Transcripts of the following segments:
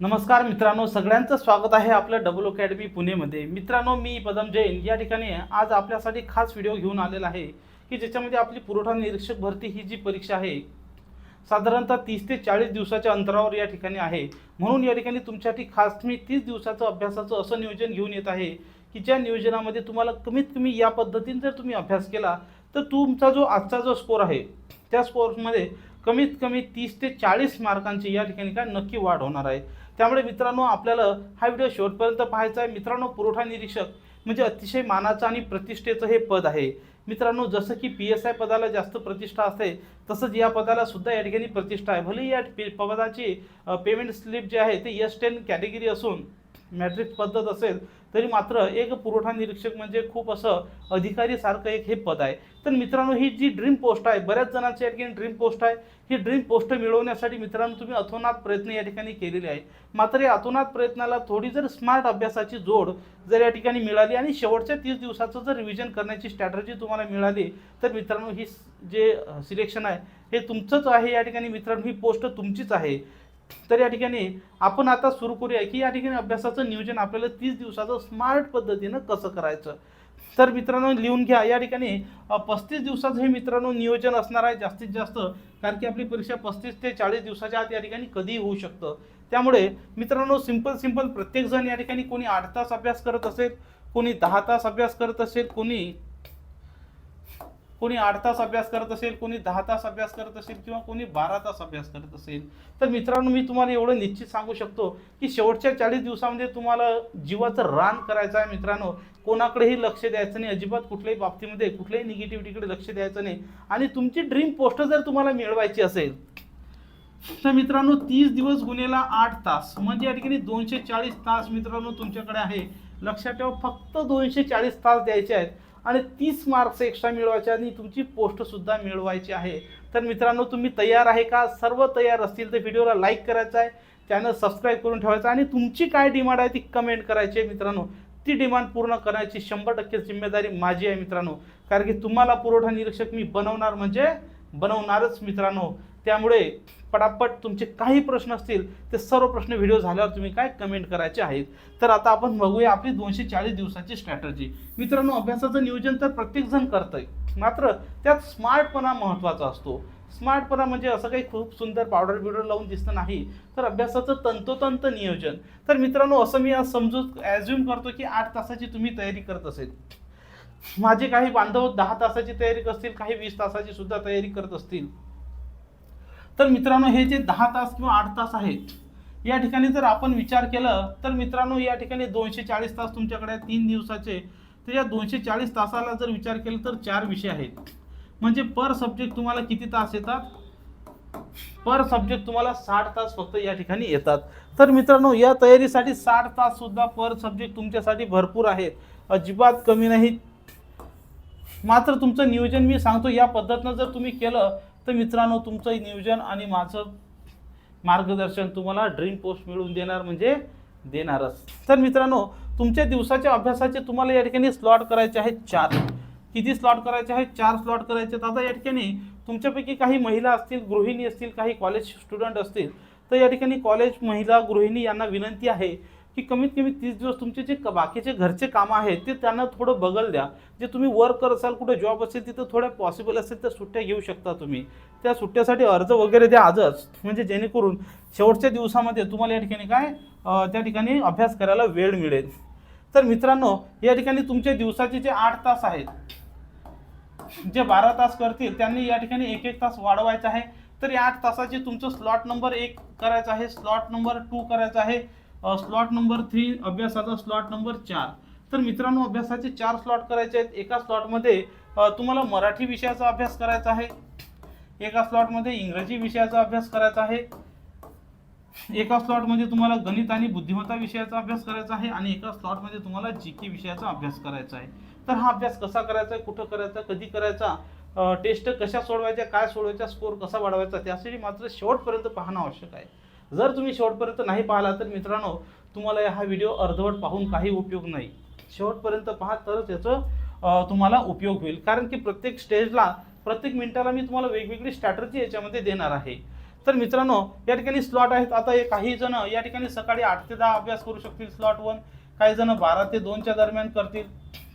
नमस्कार मित्रांनो सगळ्यांचं स्वागत आहे आपलं डबल अकॅडमी पुणेमध्ये. मित्रांनो मी पदम जैन या ठिकाणी आज आपल्यासाठी खास व्हिडिओ घेऊन आलेला आहे की ज्याच्यामध्ये आपली पुरवठा निरीक्षक भरती ही जी परीक्षा आहे साधारणतः तीस ते चाळीस दिवसाच्या अंतरावर या ठिकाणी आहे. म्हणून या ठिकाणी तुमच्यासाठी खास मी तीस दिवसाचं अभ्यासाचं असं नियोजन घेऊन येत आहे की ज्या नियोजनामध्ये तुम्हाला कमीत कमी या पद्धतीने जर तुम्ही अभ्यास केला तर तुमचा जो आजचा जो स्कोर आहे त्या स्कोरमध्ये कमीत कमी तीस ते चाळीस मार्कांची या ठिकाणी काय नक्की वाढ होणार आहे. त्यामुळे मित्रांनो आपल्याला हा व्हिडिओ शेवटपर्यंत पाहायचा आहे. मित्रांनो पुरवठा निरीक्षक म्हणजे अतिशय मानाचं आणि प्रतिष्ठेचं हे पद आहे. मित्रांनो जसं की पी एस आय पदाला जास्त प्रतिष्ठा असते तसंच या पदाला सुद्धा या ठिकाणी प्रतिष्ठा आहे. भले या पदाची पेमेंट स्लिप जे आहे ते एस टेन कॅटेगरी असून मॅट्रिक्स पद्धत असेल तरी मात्र एक पुरवठा निरीक्षक म्हणजे खूप असं अधिकारी सारखं एक हे पद आहे. तर मित्रांनो ही जी ड्रीम पोस्ट आहे बऱ्याच जणांची या ठिकाणी ड्रीम पोस्ट आहे. ही ड्रीम पोस्ट मिळवण्यासाठी मित्रांनो तुम्ही अथोनात प्रयत्न या ठिकाणी केलेले आहे मात्र या अतोनात प्रयत्नाला थोडी जर स्मार्ट अभ्यासाची जोड जर या ठिकाणी मिळाली आणि शेवटच्या तीस दिवसाचं जर रिव्हिजन करण्याची स्ट्रॅटर्जी तुम्हाला मिळाली तर मित्रांनो ही जे सिलेक्शन आहे हे तुमचंच आहे या ठिकाणी मित्रांनो ही पोस्ट तुमचीच आहे. तर या ठिकाणी आपण आता सुरू करूया की या ठिकाणी अभ्यासाचं नियोजन आपल्याला तीस दिवसाचं स्मार्ट पद्धतीनं कसं करायचं? तर मित्रांनो लिहून घ्या. या ठिकाणी पस्तीस दिवसाचं हे मित्रांनो नियोजन असणार आहे जास्तीत जास्त कारण की आपली परीक्षा पस्तीस ते चाळीस दिवसाच्या आत या ठिकाणी कधीही होऊ शकतं. त्यामुळे मित्रांनो सिंपल सिंपल प्रत्येकजण या ठिकाणी कोणी आठ तास अभ्यास करत असेल कोणी दहा तास अभ्यास करत असेल कोणी कोणी आठ तास अभ्यास करत असेल कोणी दहा तास अभ्यास करत असेल किंवा कोणी बारा तास अभ्यास करत असेल तर मित्रांनो मी तुम्हाला एवढं निश्चित सांगू शकतो की शेवटच्या चाळीस दिवसामध्ये तुम्हाला जीवाचं रान करायचं आहे मित्रांनो. कोणाकडेही लक्ष द्यायचं नाही अजिबात कुठल्याही बाबतीमध्ये कुठल्याही निगेटिव्हिटीकडे लक्ष द्यायचं नाही. आणि तुमची ड्रीम पोस्ट जर तुम्हाला मिळवायची असेल तर मित्रांनो तीस दिवस गुन्हेला आठ तास म्हणजे या ठिकाणी दोनशे चाळीस तास मित्रांनो तुमच्याकडे आहे. लक्षात ठेवा फक्त दोनशे चाळीस तास द्यायचे आहेत. आणि तीस मार्क्स एक्स्ट्रा मिळवायचे आणि तुमची पोस्टसुद्धा मिळवायची आहे. तर मित्रांनो तुम्ही तयार आहे का? सर्व तयार असतील तर व्हिडिओला लाईक करायचा आहे. चॅनल सबस्क्राईब करून ठेवायचा आणि तुमची काय डिमांड आहे ती कमेंट करायची आहे मित्रांनो. ती डिमांड पूर्ण करण्याची शंभर टक्के जिम्मेदारी माझी आहे मित्रांनो. कारण की तुम्हाला पुरवठा निरीक्षक मी बनवणार म्हणजे बनवणारच मित्रांनो. त्यामुळे पटापट तुमचे काही प्रश्न असतील ते सर्व प्रश्न व्हिडिओ झाल्यावर तुम्ही काय कमेंट करायचे आहेत? तर आता आपण बघूया आपली दोनशे चाळीस दिवसाची स्ट्रॅटर्जी मित्रांनो अभ्यासाचं नियोजन तर प्रत्येकजण करतंय. मात्र त्यात स्मार्टपणा महत्त्वाचा असतो. स्मार्टपणा म्हणजे असं काही खूप सुंदर पावडर बिवडर लावून दिसतं नाही तर अभ्यासाचं तंतोतंत नियोजन. तर मित्रांनो असं मी आज समजूत ॲज्युम करतो की आठ तासाची तुम्ही तयारी करत असेल. माझे काही बांधव दहा तासाची तयारी करतील काही वीस तासाची सुद्धा तयारी करत असतील. तर मित्रांनो हे जे दहा तास किंवा आठ तास आहेत या ठिकाणी जर आपण विचार केलं तर मित्रांनो या ठिकाणी दोनशे चाळीस तास तुमच्याकडे तीन दिवसाचे. तर या दोनशे चाळीस तासाला जर विचार केला तर चार विषय आहेत. म्हणजे पर सब्जेक्ट तुम्हाला किती तास येतात? पर सब्जेक्ट तुम्हाला साठ तास फक्त या ठिकाणी येतात. तर मित्रांनो या तयारीसाठी साठ तास सुद्धा पर सब्जेक्ट तुमच्यासाठी भरपूर आहेत. अजिबात कमी नाही मात्र तुमचं नियोजन मी सांगतो या पद्धतीनं जर तुम्ही केलं तर मित्रांनो तुमचं नियोजन आणि माझं मार्गदर्शन तुम्हाला ड्रीम पोस्ट मिळवून देणार म्हणजे देणारच. तर मित्रांनो तुमच्या दिवसाच्या अभ्यासाचे तुम्हाला या ठिकाणी स्लॉट करायचे आहेत चार. किती स्लॉट करायचे आहेत? चार स्लॉट करायचे आहेत. आता या ठिकाणी तुमच्यापैकी काही महिला असतील गृहिणी असतील काही कॉलेज स्टुडंट असतील तर या ठिकाणी कॉलेज महिला गृहिणी यांना विनंती आहे की कमीत कमी तीस दिवस तुमचे जे बाकीचे घरचे कामं आहेत ते त्यांना थोडं बगल द्या. जे तुम्ही वर्क करत असाल कुठे जॉब असेल तिथं थोड्या पॉसिबल असेल तर सुट्ट्या घेऊ शकता तुम्ही. त्या सुट्ट्यासाठी अर्ज वगैरे द्या आजच. म्हणजे जेणेकरून शेवटच्या दिवसामध्ये तुम्हाला या ठिकाणी काय त्या ठिकाणी अभ्यास करायला वेळ मिळेल. तर मित्रांनो या ठिकाणी तुमचे दिवसाचे जे आठ तास आहेत जे बारा तास करतील त्यांनी या ठिकाणी एक एक तास वाढवायचा आहे. तर या आठ तासाचे तुमचं स्लॉट नंबर एक करायचा आहे स्लॉट नंबर टू करायचा आहे. स्लॉट नंबर थ्री अभ्यासाचा स्लॉट नंबर चार. तर मित्रांनो अभ्यासाचे चार स्लॉट करायचे आहेत. एका स्लॉटमध्ये तुम्हाला मराठी विषयाचा अभ्यास करायचा आहे. एका स्लॉटमध्ये इंग्रजी विषयाचा अभ्यास करायचा आहे. एका स्लॉटमध्ये तुम्हाला गणित आणि बुद्धिमत्ता विषयाचा अभ्यास करायचा आहे आणि एका स्लॉटमध्ये तुम्हाला जी के विषयाचा अभ्यास करायचा आहे. तर हा अभ्यास कसा करायचा आहे कुठं करायचा कधी करायचा टेस्ट कशा सोडवायच्या काय सोडवायच्या स्कोर कसा वाढवायचा त्यासाठी मात्र शेवटपर्यंत पाहणं आवश्यक आहे. जर तुम्ही शेवटपर्यंत नाही पाहिला तर मित्रांनो तुम्हाला हा व्हिडिओ अर्धवट पाहून काही उपयोग नाही. शेवटपर्यंत पहा तरच याचं तुम्हाला उपयोग होईल. कारण की प्रत्येक स्टेजला प्रत्येक मिनिटाला मी तुम्हाला वेगवेगळी स्ट्रॅटर्जी याच्यामध्ये देणार आहे. तर मित्रांनो या ठिकाणी स्लॉट आहेत. आता हे काही जण या ठिकाणी सकाळी आठ ते दहा अभ्यास करू शकतील स्लॉट वन काही जण बारा ते दोनच्या दरम्यान करतील.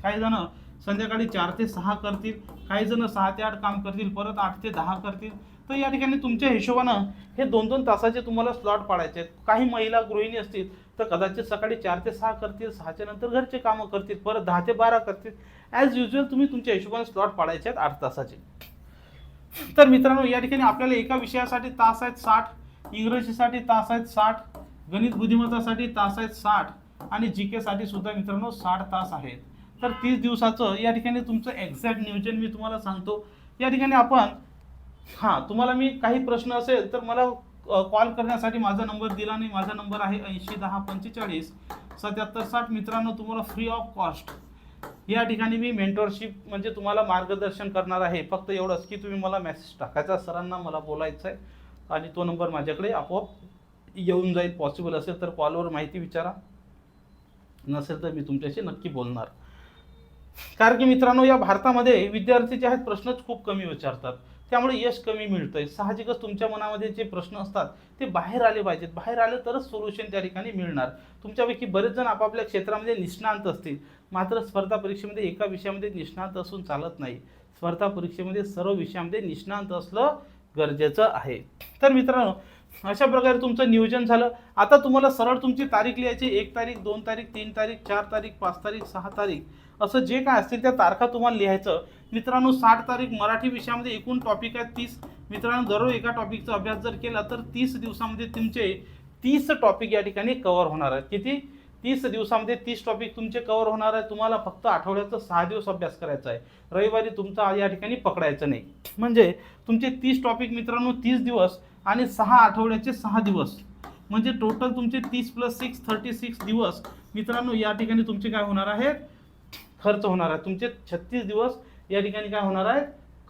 काही जण संध्याकाळी चार ते सहा करतील काही जण सहा ते आठ काम करतील परत आठ ते दहा करतील. तर या ठिकाणी तुमच्या हिशोबानं हे दोन दोन तासाचे तुम्हाला स्लॉट पाडायचे आहेत. काही महिला गृहिणी असतील तर कदाचित सकाळी चार ते सहा करतील सहाच्या नंतर घरचे कामं करतील परत दहा ते बारा करतील. ॲज युजल तुम्ही तुमच्या हिशोबाने स्लॉट पाडायचे आहेत आठ तासाचे. तर मित्रांनो या ठिकाणी आपल्याला एका विषयासाठी तास आहेत साठ इंग्रजीसाठी तास आहेत साठ गणित बुद्धिमत्तासाठी तास आहेत साठ आणि जी केसाठी सुद्धा मित्रांनो साठ तास आहेत. तर तीस दिवसाचं या ठिकाणी तुमचं एक्झॅक्ट नियोजन मी तुम्हाला सांगतो. या ठिकाणी आपण हां तुम्हाला मी काही प्रश्न असेल तर मला कॉल करण्यासाठी माझा नंबर दिला नाही. माझा नंबर आहे ऐंशी दहा पंचेचाळीस सत्याहत्तर साठ. मित्रांनो तुम्हाला फ्री ऑफ कॉस्ट या ठिकाणी मी मेंटरशिप म्हणजे तुम्हाला मार्गदर्शन करणार आहे. फक्त एवढंच की तुम्ही मला मेसेज टाकायचा. सरांना मला बोलायचं आहे आणि तो नंबर माझ्याकडे आपोआप येऊन जाईल. पॉसिबल असेल तर कॉलवर माहिती विचारा. नसेल तर मी तुमच्याशी नक्की बोलणार. कारण की मित्रांनो या भारतामध्ये विद्यार्थी जे आहेत प्रश्नच खूप कमी विचारतात. त्यामुळे यश कमी मिळतंय. साहजिकच तुमच्या मनामध्ये जे प्रश्न असतात ते बाहेर आले पाहिजेत. बाहेर आले तरच सोल्युशन त्या ठिकाणी मिळणार. तुमच्यापैकी बरेच जण आपापल्या क्षेत्रामध्ये निष्णांत असतील. मात्र स्पर्धा परीक्षेमध्ये एका विषयामध्ये निष्णांत असून चालत नाही. स्पर्धा परीक्षेमध्ये सर्व विषयामध्ये निष्णांत असलं गरजेचं आहे. तर मित्रांनो अशा प्रकारे तुमचं नियोजन झालं. आता तुम्हाला सरळ तुमची तारीख लिहायची एक तारीख दोन तारीख तीन तारीख चार तारीख पाच तारीख सहा तारीख. असं जे काय असतील त्या तारखा तुम्हाला लिहायचं. मित्रांनो साठ तारीख मराठी विषयामध्ये एकूण टॉपिक आहे तीस. मित्रांनो दररोज एका टॉपिकचा अभ्यास जर केला तर तीस दिवसामध्ये तुमचे तीस टॉपिक या ठिकाणी कव्हर होणार आहेत. किती? तीस दिवसामध्ये तीस टॉपिक तुमचे कव्हर होणार आहे तुम्हाला फक्त आठवड्याचा सहा दिवस अभ्यास करायचा आहे. रविवारी तुमचा या ठिकाणी पकडायचं नाही. म्हणजे तुमचे तीस टॉपिक मित्रांनो तीस दिवस आणि सहा आठवड्याचे सहा दिवस. म्हणजे टोटल तुमचे तीस प्लस सिक्स थर्टी सिक्स दिवस मित्रांनो या ठिकाणी तुमचे काय होणार आहेत? खर्च होणार आहे. तुमचे छत्तीस दिवस या ठिकाणी काय होणार आहे?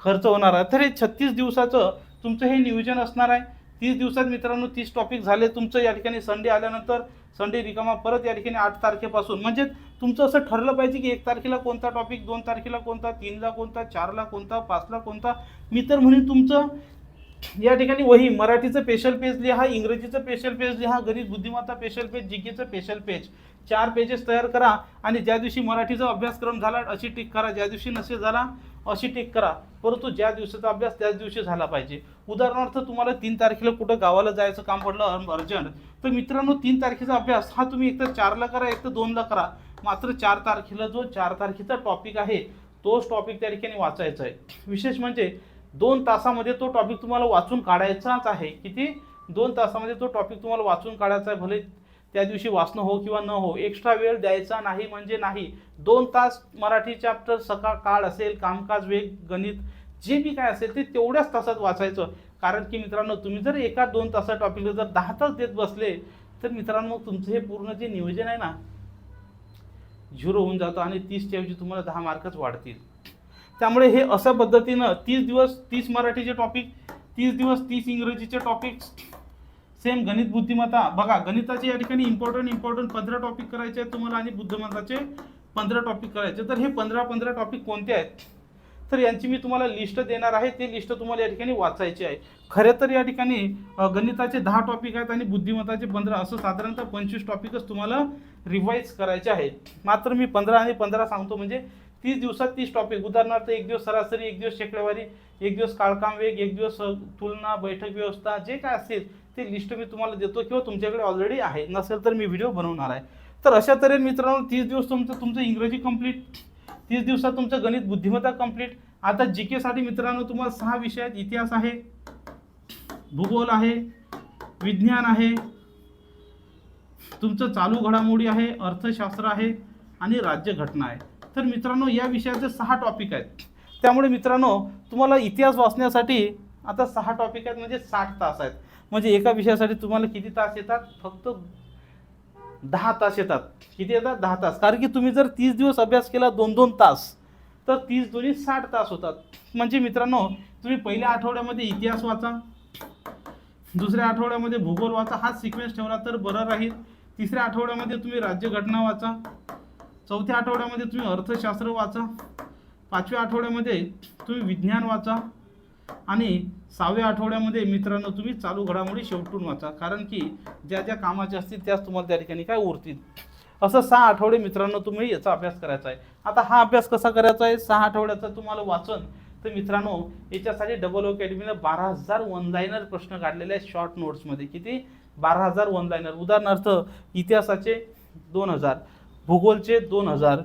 खर्च होणार आहे. तर हे छत्तीस दिवसाचं तुमचं हे नियोजन असणार आहे. तीस दिवसात मित्रांनो तीस टॉपिक झाले. तुमचं या ठिकाणी संडे आल्यानंतर संडे रिकामा परत या ठिकाणी आठ तारखेपासून. म्हणजे तुमचं असं ठरलं पाहिजे की एक तारखेला कोणता टॉपिक दोन तारखेला कोणता तीनला कोणता चारला कोणता पाचला कोणता. मी तर म्हणून तुमचं या ठिकाणी वही मराठीचं स्पेशल पेज लिहा इंग्रजीचं स्पेशल पेज लिहा गणित बुद्धिमत्ता स्पेशल पेज जीकेचं स्पेशल पेज चार पेजेस तयार करा आणि ज्या दिवशी मराठीचा अभ्यासक्रम झाला अशी टिक करा. ज्या दिवशी नसेल झाला अशी टिक करा. परंतु ज्या दिवसाचा अभ्यास त्याच दिवशी झाला पाहिजे. उदाहरणार्थ तुम्हाला तीन तारखेला कुठं गावाला जायचं काम पडलं अर्जंट. तर मित्रांनो तीन तारखेचा अभ्यास हा तुम्ही एकतर चारला करा एकतर दोनला करा. मात्र चार तारखेला जो चार तारखेचा टॉपिक आहे तोच टॉपिक त्या ठिकाणी वाचायचा आहे. विशेष म्हणजे दोन तासामध्ये तो टॉपिक तुम्हाला वाचून काढायचाच आहे. किती? दोन तासामध्ये तो टॉपिक तुम्हाला वाचून काढायचा आहे. भले त्या दिवशी वाचणं हो किंवा न हो एक्स्ट्रा वेळ द्यायचा नाही म्हणजे नाही. दोन तास मराठी चॅप्टर सकाळ काळ असेल कामकाज वेग गणित जे बी काय असेल ते तेवढ्याच तासात वाचायचं. कारण की मित्रांनो तुम्ही जर एका दोन तासा टॉपिकला जर दहा तास देत बसले तर मित्रांनो तुमचं हे पूर्ण जे नियोजन आहे ना झिरो होऊन जातं आणि तीसच्या ऐवजी तुम्हाला दहा मार्कच वाढतील. त्यामुळे हे अशा पद्धतीनं तीस दिवस तीस मराठीचे टॉपिक तीस दिवस तीस इंग्रजीचे टॉपिक सेम गणित बुद्धिमत्ता. बघा गणिताचे या ठिकाणी इम्पॉर्टंट इम्पॉर्टंट पंधरा टॉपिक करायचे आहेत तुम्हाला आणि बुद्धिमत्ताचे पंधरा टॉपिक करायचे तर हे पंधरा पंधरा टॉपिक कोणते आहेत? तर यांची मी तुम्हाला लिस्ट देणार आहे. ते लिस्ट तुम्हाला या ठिकाणी वाचायची आहे. खरे तर या ठिकाणी गणिताचे दहा टॉपिक आहेत आणि बुद्धिमत्ताचे पंधरा असं साधारणतः पंचवीस टॉपिकच तुम्हाला रिवाईज करायचे आहेत मात्र मी पंधरा आणि पंधरा सांगतो म्हणजे तीस दिवसात तीस टॉपिक उदाहरणार्थ एक दिवस सरासरी एक दिवस शेकडेवारी एक दिवस काळकाम वेग एक दिवस तुलना बैठक व्यवस्था जे काय असेल ते लिस्ट मी तुम्हाला देतो किंवा तुमच्याकडे ऑलरेडी आहे. नसेल तर मी व्हिडिओ बनवणार आहे. तर अशा तऱ्हेने मित्रांनो तीस दिवस तुमचं तुमचं इंग्रजी कंप्लीट तीस दिवसात तुमचं गणित बुद्धिमत्ता कंप्लीट आता जी केसाठी मित्रांनो तुम्हाला सहा विषय आहेत. इतिहास आहे भूगोल आहे विज्ञान आहे तुमचं चालू घडामोडी आहे अर्थशास्त्र आहे आणि राज्यघटना आहे. तर मित्रांनो या विषयाचे सहा टॉपिक आहेत. त्यामुळे मित्रांनो तुम्हाला इतिहास वाचण्यासाठी आता सहा टॉपिक आहेत म्हणजे साठ तास आहेत. म्हणजे एका विषयासाठी तुम्हाला किती तास येतात? फक्त दहा तास येतात. किती येतात? दहा तास. कारण की तुम्ही जर तीस दिवस अभ्यास केला दोन दोन तास तर तीस दोन्ही साठ तास होतात. म्हणजे मित्रांनो तुम्ही पहिल्या आठवड्यामध्ये इतिहास वाचा दुसऱ्या आठवड्यामध्ये भूगोल वाचा हा सिक्वेन्स ठेवला तर बरं राहील. तिसऱ्या आठवड्यामध्ये तुम्ही राज्यघटना वाचा चौथ्या आठवड्यामध्ये तुम्ही अर्थशास्त्र वाचा. पाचव्या आठवड्यामध्ये तुम्ही विज्ञान वाचा. आणि सहाव्या आठवड्यामध्ये मित्रांनो तुम्ही चालू घडामोडी शेवटून वाचा. कारण की ज्या ज्या कामाचे असतील त्याच तुम्हाला त्या ठिकाणी काय उरतील. असं सहा आठवडे मित्रांनो तुम्ही याचा अभ्यास करायचा आहे. आता हा अभ्यास कसा करायचा आहे? सहा आठवड्याचा तुम्हाला वाचन. तर मित्रांनो याच्यासाठी डबल अकॅडमीनं बारा हजार ऑनलाईनर प्रश्न काढलेले आहेत शॉर्ट नोट्समध्ये किती? बारा हजार ऑनलाईनर उदाहरणार्थ इतिहासाचे दोन हजार. भूगोलचे दोन हजार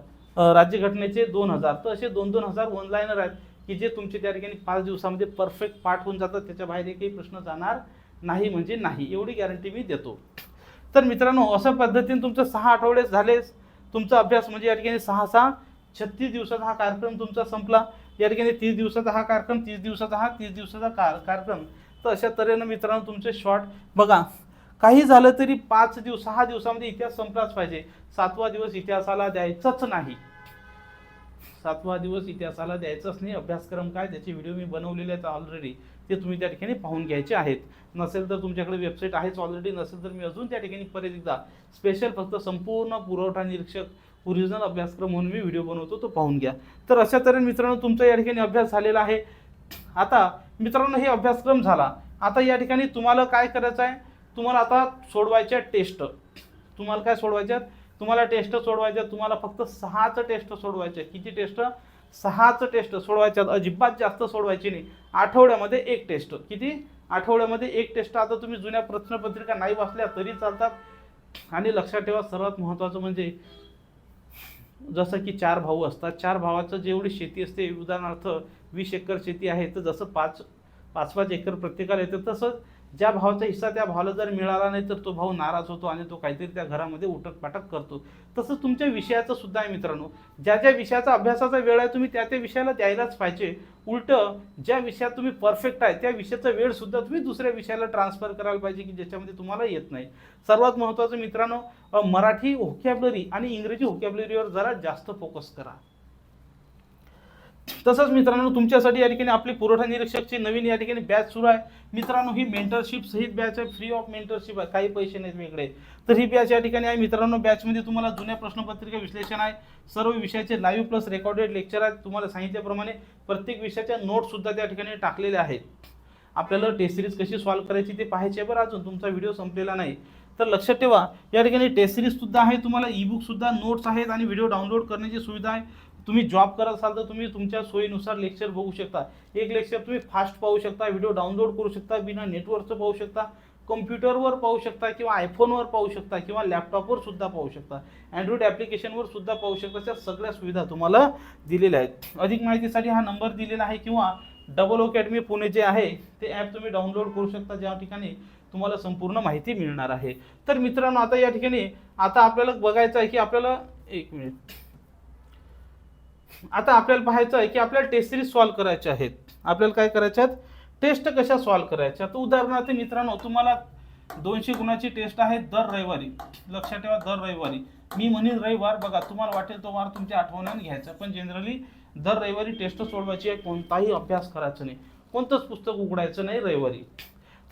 राज्यघटनेचे दोन हजार. तर असे दोन दोन हजार वनलाईनर आहेत की जे तुमचे त्या ठिकाणी पाच दिवसामध्ये परफेक्ट पाठ होऊन जातात. त्याच्या बाहेर एकही प्रश्न जाणार नाही म्हणजे नाही. एवढी गॅरंटी मी देतो. तर मित्रांनो अशा पद्धतीने तुमचं सहा आठवडे झालेच तुमचा अभ्यास म्हणजे या ठिकाणी सहा सहा छत्तीस दिवसाचा हा कार्यक्रम तुमचा संपला. या ठिकाणी तीस दिवसाचा हा कार्यक्रम तीस दिवसाचा हा तीस दिवसाचा कार कार्यक्रम. तर अशा तऱ्हेनं मित्रांनो तुमचे शॉर्ट बघा. काही झालं तरी पाच दिवस सहा दिवसामध्ये इतिहास संपलाच पाहिजे. सातवा दिवस इतिहासाला द्यायचाच नाही. सातवा दिवस इतिहासाला द्यायचाच नाही. अभ्यासक्रम काय? त्याचे व्हिडिओ मी बनवलेले आहेत ऑलरेडी ते तुम्ही त्या ठिकाणी पाहून घ्यायचे आहेत. नसेल तर तुमच्याकडे वेबसाईट आहेच ऑलरेडी नसेल तर मी अजून त्या ठिकाणी परत एकदा स्पेशल फक्त संपूर्ण पुरवठा निरीक्षक ओरिजिनल अभ्यासक्रम म्हणून मी व्हिडिओ बनवतो तो पाहून घ्या. तर अशा तऱ्हेने मित्रांनो तुमचा या ठिकाणी अभ्यास झालेला आहे. आता मित्रांनो हे अभ्यासक्रम झाला. आता या ठिकाणी तुम्हाला काय करायचं आहे? तुम्हाला आता सोडवायच्या टेस्ट तुम्हाला काय सोडवायच्यात तुम्हाला टेस्ट सोडवायच्या तुम्हाला फक्त सहाच टेस्ट सोडवायच्या किती टेस्ट सहाच टेस्ट सोडवायच्यात अजिबात जास्त सोडवायची नाही. आठवड्यामध्ये एक टेस्ट किती? आठवड्यामध्ये एक टेस्ट आता तुम्ही जुन्या प्रश्नपत्रिका नाही वाचल्या तरी चालतात. आणि लक्षात ठेवा सर्वात महत्त्वाचं म्हणजे जसं की चार भाऊ असतात. चार भावाचं जेवढी शेती असते उदाहरणार्थ वीस एकर शेती आहे तर जसं पाच पाच पाच एकर प्रत्येकाला येतं तसंच ज्या भावाचा हिस्सा त्या भावाला जर मिळाला नाही तर तो भाऊ नाराज होतो आणि तो काहीतरी त्या घरामध्ये उठक करतो. तसं तुमच्या विषयाचं सुद्धा आहे मित्रांनो. ज्या ज्या विषयाचा अभ्यासाचा वेळ आहे तुम्ही त्या त्या विषयाला द्यायलाच पाहिजे. उलट ज्या विषयात तुम्ही परफेक्ट आहे त्या विषयाचा वेळसुद्धा तुम्ही दुसऱ्या विषयाला ट्रान्सफर करायला पाहिजे की ज्याच्यामध्ये तुम्हाला येत नाही. सर्वात महत्त्वाचं मित्रांनो मराठी व्होकॅबलरी आणि इंग्रजी व्होकॅबलरीवर जरा जास्त फोकस करा. तसंच मित्रांनो तुमच्यासाठी या ठिकाणी आपली पुरवठा निरीक्षकची नवीन या ठिकाणी बॅच सुरू आहे. मित्रांनो ही मेंटरशिप सहित बॅच आहे. फ्री ऑफ मेंटरशिप आहे. काही पैसे नाहीत वेगळे. तर ही बॅच या ठिकाणी आहे. मित्रांनो बॅचमध्ये तुम्हाला जुन्या प्रश्नपत्रिका विश्लेषण आहे. सर्व विषयाचे लाईव्ह प्लस रेकॉर्डेड लेक्चर आहेत. तुम्हाला सांगितल्याप्रमाणे प्रत्येक विषयाच्या नोट्ससुद्धा त्या ठिकाणी टाकलेल्या आहेत. आपल्याला टेस्ट सिरीज कशी सॉल्व्ह करायची ते पाहायचे बरं अजून तुमचा व्हिडिओ संपलेला नाही. तर लक्षात ठेवा या ठिकाणी टेस्ट सिरीजसुद्धा आहे. तुम्हाला ई बुकसुद्धा नोट्स आहेत आणि व्हिडिओ डाउनलोड करण्याची सुविधा आहे. तुम्ही जॉब करत असाल तर तुम्ही तुमच्या सोयीनुसार लेक्चर बघू शकता. एक लेक्चर तुम्ही फास्ट पाहू शकता व्हिडिओ डाउनलोड करू शकता बिना नेटवर्कचं पाहू शकता कम्प्युटरवर पाहू शकता किंवा आयफोनवर पाहू शकता किंवा लॅपटॉपवर सुद्धा पाहू शकता. अँड्रॉइड ॲप्लिकेशनवर सुद्धा पाहू शकता. त्या सगळ्या सुविधा तुम्हाला दिलेल्या आहेत. अधिक माहितीसाठी हा नंबर दिलेला आहे किंवा डबल अकॅडमी पुणे जे आहे ते ॲप तुम्ही डाउनलोड करू शकता. ज्या ठिकाणी तुम्हाला संपूर्ण माहिती मिळणार आहे. तर मित्रांनो आता या ठिकाणी आता आपल्याला बघायचं आहे की आपल्याला एक मिनिट आता आपल्याला पाहायचं आहे की आपल्याला टेस्ट सिरीज सॉल्व्ह करायच्या आहेत. आपल्याला काय करायच्या आहेत? टेस्ट कशा सॉल्व्ह करायच्या तर उदाहरणार्थ मित्रांनो तुम्हाला दोनशे गुणाची टेस्ट आहे दर रविवारी. लक्षात ठेवा दर रविवारी. मी म्हणेन रविवार बघा तुम्हाला वाटेल तो वार तुमच्या आठवण्याने घ्यायचा पण जनरली दर रविवारी टेस्ट सोडवायची आहे कोणताही अभ्यास करायचा नाही. कोणतंच पुस्तक उघडायचं नाही रविवारी.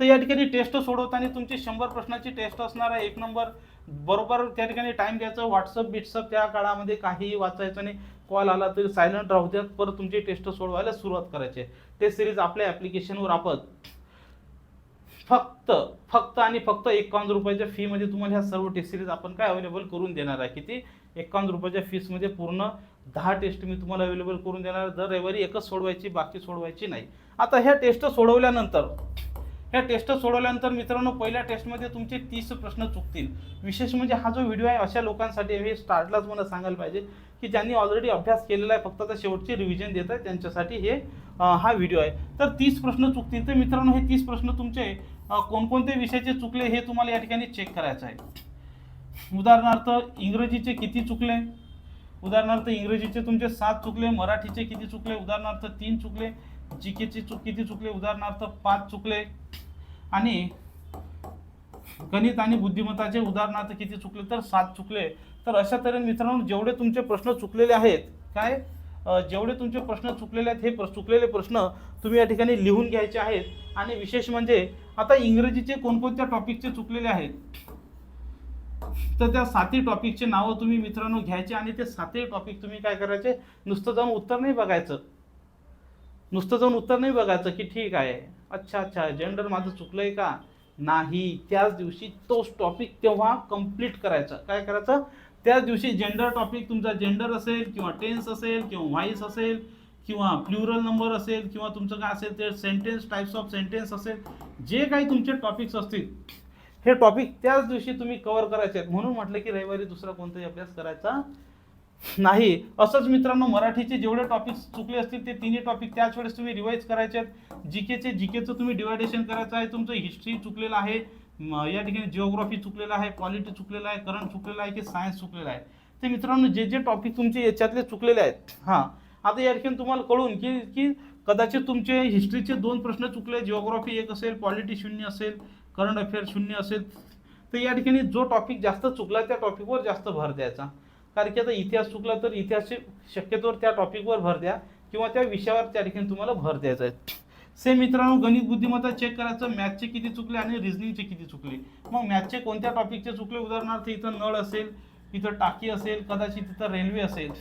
तर या ठिकाणी टेस्ट सोडवताना तुमची शंभर प्रश्नाची टेस्ट असणार आहे. एक नंबर बरोबर त्या ठिकाणी टाइम द्यायचं व्हॉट्सअप बिट्सअप त्या काळामध्ये काहीही वाचायचं नाही. कॉल आला तरी सायलंट राहू द्या परत तुमची टेस्ट सोडवायला सुरुवात करायची. आहे सिरीज आपल्या ॲप्लिकेशनवर आपण फक्त फक्त आणि फक्त एकावन्न रुपयाच्या फीमध्ये तुम्हाला ह्या सर्व टेस्ट सिरीज आपण काय अवेलेबल करून देणार आहे? किती? एकावन्न रुपयाच्या फीसमध्ये पूर्ण दहा टेस्ट मी तुम्हाला अवेलेबल करून देणार. आहे. दर रविवारी एकच सोडवायची बाकी सोडवायची नाही. आता ह्या टेस्ट सोडवल्यानंतर ह्या टेस्ट सोडवल्यानंतर मित्रांनो पहिल्या टेस्टमध्ये तुमचे तीस प्रश्न चुकतील. विशेष म्हणजे हा जो व्हिडिओ आहे अशा लोकांसाठी हे स्टार्टलाच मला सांगायला पाहिजे की ज्यांनी ऑलरेडी अभ्यास केलेला आहे फक्त आता शेवटचे रिव्हिजन देत आहे त्यांच्यासाठी हे हा व्हिडिओ आहे. तर तीस प्रश्न चुकतील. तर मित्रांनो हे तीस प्रश्न तुमचे कोणकोणते विषयाचे चुकले हे तुम्हाला या ठिकाणी चेक करायचं आहे. उदाहरणार्थ इंग्रजीचे किती चुकले? उदाहरणार्थ इंग्रजीचे तुमचे सात चुकले मराठीचे किती चुकले? उदाहरणार्थ तीन चुकले जी केचे चुक किती चुकले? उदाहरणार्थ पाच चुकले. आणि गणित आणि बुद्धिमत्ताचे उदाहरणार्थ किती चुकले तर सात चुकले. तर अशा तऱ्हेने मित्रांनो जेवढे तुमचे प्रश्न चुकलेले आहेत काय? जेवढे तुमचे प्रश्न चुकलेले आहेत हे प्र चुकलेले प्रश्न तुम्ही या ठिकाणी लिहून घ्यायचे आहेत. आणि विशेष म्हणजे आता इंग्रजीचे कोणकोणत्या टॉपिकचे चुकलेले आहेत? तर त्या सातही टॉपिकचे नावं तुम्ही मित्रांनो घ्यायचे आणि ते सातही टॉपिक तुम्ही काय करायचे? नुसतं जाऊन उत्तर नाही बघायचं. नुसतं जाऊन उत्तर नाही बघायचं की ठीक आहे. अच्छा अच्छा जेंडर माझं चुकलंय का? नाही. त्याच दिवशी तोच टॉपिक तेव्हा कंप्लीट करायचा. काय करायचं? त्याच दिवशी जेंडर टॉपिक तुमचा जेंडर असेल किंवा टेन्स असेल किंवा व्हाईस असेल किंवा प्लुरल नंबर असेल किंवा तुमचं काय असेल ते सेंटेन्स टाईप्स ऑफ सेंटेन्स असेल जे काही तुमचे टॉपिक्स असतील हे टॉपिक त्याच दिवशी तुम्ही कव्हर करायचे आहेत. म्हणून म्हटलं की रविवारी दुसरा कोणताही अभ्यास करायचा नाही असंच मित्रांनो मराठीचे जेवढे टॉपिक्स चुकले असतील ते तिन्ही टॉपिक त्याच वेळेस तुम्ही रिवाईज करायचे आहेत. जी केचे जी केचं तुम्ही डिवायडेशन करायचं आहे तुमचं हिस्ट्री चुकलेलं आहे या ठिकाणी जिओग्राफी चुकलेलं आहे पॉलिटी चुकलेलं आहे करंट चुकलेलं आहे की सायन्स चुकलेलं आहे. ते मित्रांनो जे जे टॉपिक तुमचे याच्यातले चुकलेले आहेत हां आता या ठिकाणी तुम्हाला कळून की की कदाचित तुमचे हिस्ट्रीचे दोन प्रश्न चुकले जिओग्राफी एक असेल पॉलिटी शून्य असेल करंट अफेअर शून्य असेल तर या ठिकाणी जो टॉपिक जास्त चुकला त्या टॉपिकवर जास्त भर द्यायचा. कारण की आता इतिहास चुकला तर इतिहासचे शक्यतोवर त्या टॉपिकवर भर द्या किंवा त्या विषयावर त्या ठिकाणी तुम्हाला भर द्यायचा आहे. सेम मित्रांनो गणित बुद्धिमत्ता चेक करायचं. मॅथचे किती चुकले आणि रिझनिंगचे किती चुकले? मग मॅथचे कोणत्या टॉपिकचे चुकले? उदाहरणार्थ इथं नळ असेल इथं टाकी असेल कदाचित इथं रेल्वे असेल.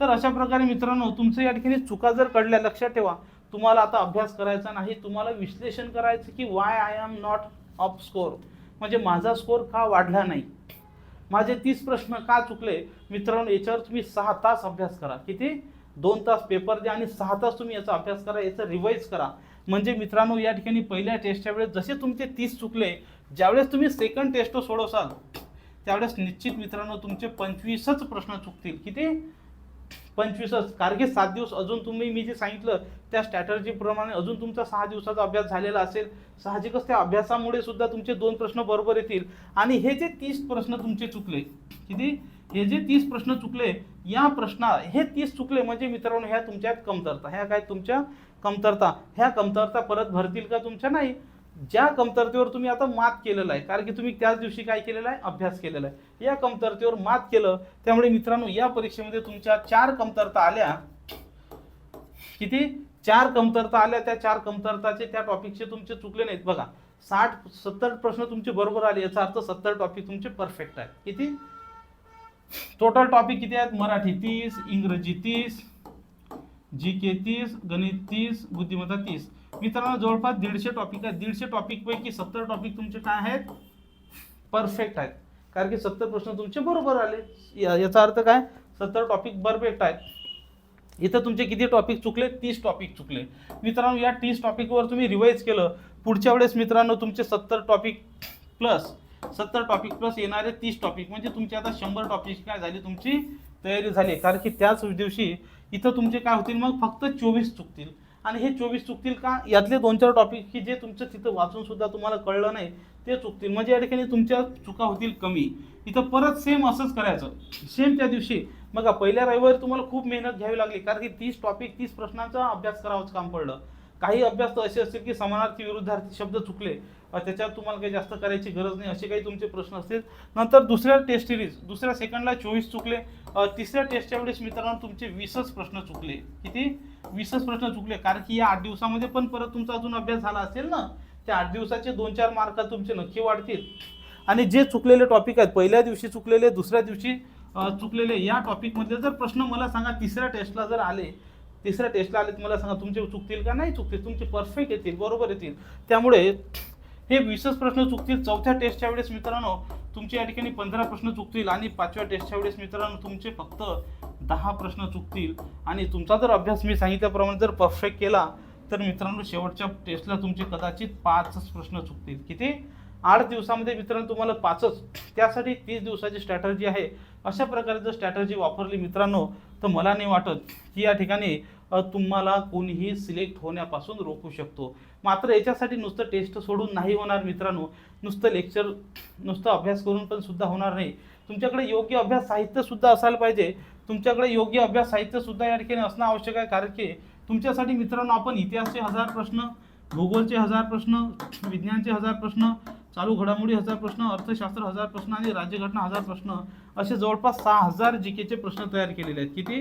तर अशा प्रकारे मित्रांनो तुमचं या ठिकाणी चुका जर कळल्या लक्षात ठेवा. तुम्हाला आता अभ्यास करायचा नाही. तुम्हाला विश्लेषण करायचं की why I am not of score म्हणजे माझा स्कोर का वाढला नाही? माझे तीस प्रश्न का चुकले? मित्रांनो याच्यावर तुम्ही सहा तास अभ्यास करा. किती? दोन तास पेपर द्या आणि सहा तास तुम्ही याचा अभ्यास करा याचा रिवाईज करा. म्हणजे मित्रांनो या ठिकाणी पहिल्या टेस्टच्या वेळेस जसे तुमचे तीस चुकले ज्यावेळेस तुम्ही सेकंड टेस्ट सोडवसाल त्यावेळेस निश्चित मित्रांनो तुमचे पंचवीसच प्रश्न चुकतील. किती? पंचवीसच. कारण की सात दिवस अजून तुम्ही मी जे सांगितलं त्या स्ट्रॅटर्जीप्रमाणे अजून तुमचा सहा दिवसाचा अभ्यास झालेला असेल साहजिकच त्या अभ्यासामुळे सुद्धा तुमचे दोन प्रश्न बरोबर येतील. आणि हे जे तीस प्रश्न तुमचे चुकले किती? हे जे तीस प्रश्न चुकले या प्रश्ना हे तीस चुकले म्हणजे मित्रांनो ह्या तुमच्या कमतरता ह्या काय तुमच्या कमतरता ह्या कमतरता परत भरतील का तुमच्या? नाही. ज्या कमतरतेवर तुम्ही आता मात केलेलं आहे कारण की तुम्ही त्याच दिवशी काय केलेलं आहे? अभ्यास केलेला आहे. या कमतरतेवर मात केलं त्यामुळे मित्रांनो या परीक्षेमध्ये तुमच्या चार कमतरता आल्या. किती? चार कमतरता आल्या त्या चार कमतरताचे त्या टॉपिकचे तुमचे चुकले नाहीत. बघा साठ सत्तर प्रश्न तुमचे बरोबर आले याचा अर्थ सत्तर टॉपिक तुमचे परफेक्ट आहेत. किती? टोटल टॉपिक किती आहेत? मराठी तीस इंग्रजी तीस जी के तीस गणित तीस बुद्धिमत्ता तीस. मित्रांनो जवळपास दीडशे टॉपिक आहेत. दीडशे टॉपिक पैकी सत्तर टॉपिक तुमचे काय आहेत? परफेक्ट आहेत. कारण की सत्तर प्रश्न तुमचे बरोबर आले. या- याचा अर्थ काय? सत्तर टॉपिक परफेक्ट आहेत. इथं तुमचे किती टॉपिक चुकले? तीस टॉपिक चुकले. मित्रांनो या तीस टॉपिकवर तुम्ही रिवाईज केलं. पुढच्या वेळेस मित्रांनो तुमचे सत्तर टॉपिक प्लस सत्तर टॉपिक प्लस येणारे तीस टॉपिक म्हणजे तुमची आता शंभर टॉपिक काय झाली? तुमची तयारी झाली. कारण की त्याच दिवशी इथं तुमचे काय होतील? मग फक्त चोवीस चुकतील. आणि हे चोवीस चुकतील का? यातले दोन चार टॉपिक की जे तुमचं तिथं वाचून सुद्धा तुम्हाला कळलं नाही ते चुकतील. म्हणजे या ठिकाणी तुमच्या चुका होतील कमी. इथं परत सेम असंच करायचं. सेम त्या दिवशी. बघा पहिल्या रविवारी तुम्हाला खूप मेहनत घ्यावी लागली कारण की तीस टॉपिक तीस प्रश्नांचा अभ्यास करावाच काम पडलं. काही अभ्यास तर असे असतील की समानार्थी विरुद्धार्थी शब्द चुकले त्याच्यावर तुम्हाला काही जास्त करायची गरज नाही असे काही तुमचे प्रश्न असतील. नंतर दुसऱ्या टेस्ट सिरीज दुसऱ्या सेकंडला चोवीस चुकले. तिसऱ्या टेस्टच्या वेळेस मित्रांनो तुमचे वीसच प्रश्न चुकले. किती? वीसच प्रश्न चुकले. कारण की या आठ दिवसामध्ये पण परत तुमचा अजून अभ्यास झाला असेल ना त्या आठ दिवसाचे दोन चार मार्क तुमचे नक्की वाढतील. आणि जे चुकलेले टॉपिक आहेत पहिल्या दिवशी चुकलेले दुसऱ्या दिवशी चुकलेले या टॉपिकमधले जर प्रश्न मला सांगा तिसऱ्या टेस्टला जर आले तिसऱ्या टेस्टला आले तर मला सांगा तुमचे चुकतील का? नाही चुकतील. तुमचे परफेक्ट येतील बरोबर येतील. त्यामुळे हे वीसच प्रश्न चुकतील. चौथ्या टेस्टच्या वेळेस मित्रांनो तुमचे या ठिकाणी पंधरा प्रश्न चुकतील आणि पाचव्या टेस्टच्या वेळेस मित्रांनो तुमचे फक्त दहा प्रश्न चुकतील. आणि तुमचा जर अभ्यास मी सांगितल्याप्रमाणे जर परफेक्ट केला तर मित्रांनो शेवटच्या टेस्टला तुमचे कदाचित पाचच प्रश्न चुकतील. किती? आठ दिवसामध्ये मित्रांनो तुम्हाला पाचच. त्यासाठी तीस दिवसाची स्ट्रॅटर्जी आहे. अशा प्रकारे जर स्ट्रॅटर्जी वापरली मित्रांनो तर मला नाही वाटत की या ठिकाणी तुम्हाला कोणीही सिलेक्ट होण्यापासून रोखू शकतो. मात्र याच्यासाठी नुसतं टेस्ट सोडून नाही होणार मित्रांनो. नुसतं लेक्चर नुसतं अभ्यास करून पण सुद्धा होणार नाही. तुमच्याकडे योग्य अभ्यास साहित्यसुद्धा असायला पाहिजे. तुमच्याकडे योग्य अभ्यास साहित्यसुद्धा या ठिकाणी असणं आवश्यक आहे. कारण की तुमच्यासाठी मित्रांनो आपण इतिहासचे हजार प्रश्न भूगोलचे हजार प्रश्न विज्ञानचे हजार प्रश्न चालू घडामोडी हजार प्रश्न अर्थशास्त्र हजार प्रश्न आणि राज्यघटना हजार प्रश्न असे जवळपास सहा हजार जी केचे प्रश्न तयार केलेले आहेत. किती?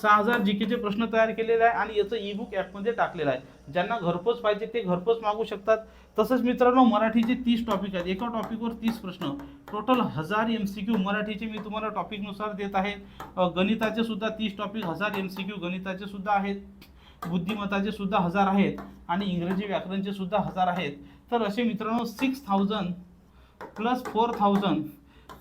सहा हजार जी केचे प्रश्न तयार केलेले आहे आणि याचं ई बुक ॲपमध्ये टाकलेलं आहे. ज्यांना घरपोच पाहिजे ते घरपोच मागू शकतात. तसंच मित्रांनो मराठीचे तीस टॉपिक आहेत. एका टॉपिकवर तीस प्रश्न. टोटल हजार एम सी क्यू मराठीचे मी तुम्हाला टॉपिकनुसार देत आहे. गणिताचे सुद्धा तीस टॉपिक हजार एम सी क्यू गणिताचे सुद्धा आहेत. बुद्धिमत्ताचे सुद्धा हजार आहेत. आणि इंग्रजी व्याकरणचे सुद्धा हजार आहेत. तर असे मित्रांनो six thousand plus four thousand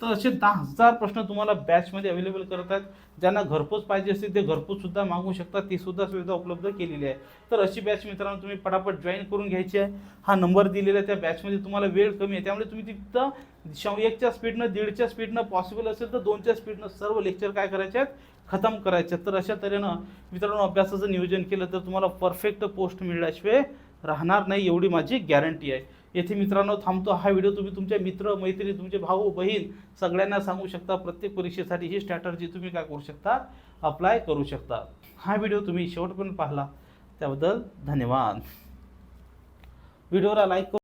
तर असे दहा हजार प्रश्न तुम्हाला बॅचमध्ये अवेलेबल करत आहेत. ज्यांना घरपोच पाहिजे असतील ते घरपोचसुद्धा मागू शकतात ती सुद्धा सुविधा उपलब्ध केलेली आहे. तर अशी बॅच मित्रांनो तुम्ही पटापट जॉईन करून घ्यायची आहे. हा नंबर दिलेला आहे. त्या बॅचमध्ये तुम्हाला वेळ कमी आहे. त्यामुळे तुम्ही तिथं शं एकच्या स्पीडनं दीडच्या स्पीडनं पॉसिबल असेल तर दोनच्या स्पीडनं सर्व लेक्चर काय करायचे आहेत? खतम करायचे आहेत. तर अशा तऱ्हेनं मित्रांनो अभ्यासाचं नियोजन केलं तर तुम्हाला परफेक्ट पोस्ट मिळल्याशिवाय राहणार नाही एवढी माझी गॅरंटी आहे. येथे मित्रांनो थांबतो. हा व्हिडिओ तुम्ही तुमच्या मित्र मैत्रिणी तुमचे भाऊ बहीण सगळ्यांना सांगू शकता. प्रत्येक परीक्षेसाठी ही स्ट्रॅटर्जी तुम्ही काय करू शकता? अप्लाय करू शकता. हा व्हिडिओ तुम्ही शेवटपर्यंत पाहिला. त्याबद्दल धन्यवाद. व्हिडिओला लाईक करू